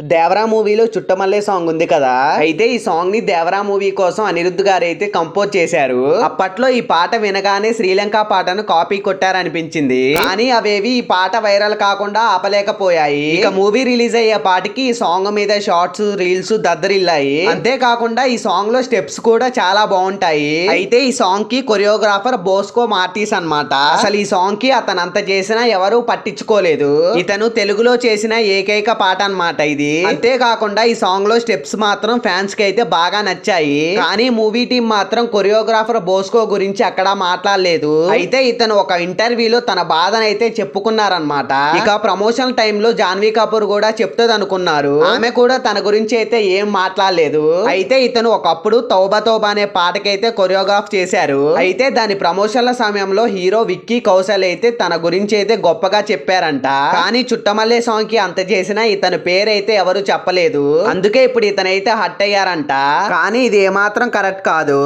దేవరా మూవీలో చుట్టమల్లే సాంగ్ ఉంది కదా? అయితే ఈ సాంగ్ని దేవరా మూవీ కోసం అనిరుద్ధ్ గారు అయితే కంపోజ్ చేశారు. అప్పట్లో ఈ పాట వినగానే శ్రీలంక పాటను కాపీ కొట్టారనిపించింది. కానీ అవేవి ఈ పాట వైరల్ కాకుండా ఆపలేకపోయాయి. ఇక మూవీ రిలీజ్ అయ్యే పాటికి ఈ సాంగ్ మీద షార్ట్స్ రీల్స్ దద్దరిల్లాయి. అంతేకాకుండా ఈ సాంగ్లో స్టెప్స్ కూడా చాలా బాగుంటాయి. అయితే ఈ సాంగ్కి కొరియోగ్రాఫర్ బోస్కో మార్టీస్ అన్నమాట. అసలు ఈ సాంగ్కి అతను అంత చేసినా ఎవరు పట్టించుకోలేదు. ఇతను తెలుగులో చేసిన ఏకైక పాట అన్నమాట ఇది. అంతేకాకుండా ఈ సాంగ్లో స్టెప్స్ మాత్రం ఫ్యాన్స్కి అయితే బాగా నచ్చాయి. కానీ మూవీ టీం మాత్రం కొరియోగ్రాఫర్ బోస్కో గురించి అక్కడ మాట్లాడలేదు. అయితే ఇతను ఒక ఇంటర్వ్యూలో తన బాధనైతే చెప్పుకున్నారనమాట ఇక ప్రమోషన్ టైంలో జాన్వీ కపూర్ కూడా చెప్తుంది అనుకున్నారు ఆమె కూడా తన గురించి అయితే ఏం మాట్లాడలేదు. అయితే ఇతను ఒకప్పుడు తౌబా తౌబా అనే పాటకైతే కొరియోగ్రాఫ్ చేశారు. అయితే దాని ప్రమోషన్ల సమయంలో హీరో విక్కీ కౌశల్ అయితే తన గురించి అయితే గొప్పగా చెప్పారంట. కానీ చుట్టమల్లే సాంగ్కి అంత చేసినా ఇతని పేరైతే ఎవరు చెప్పలేదు. అందుకే ఇప్పుడు ఇతనైతే హట్ అయ్యారంట. కానీ ఇది ఏమాత్రం కరెక్ట్ కాదు.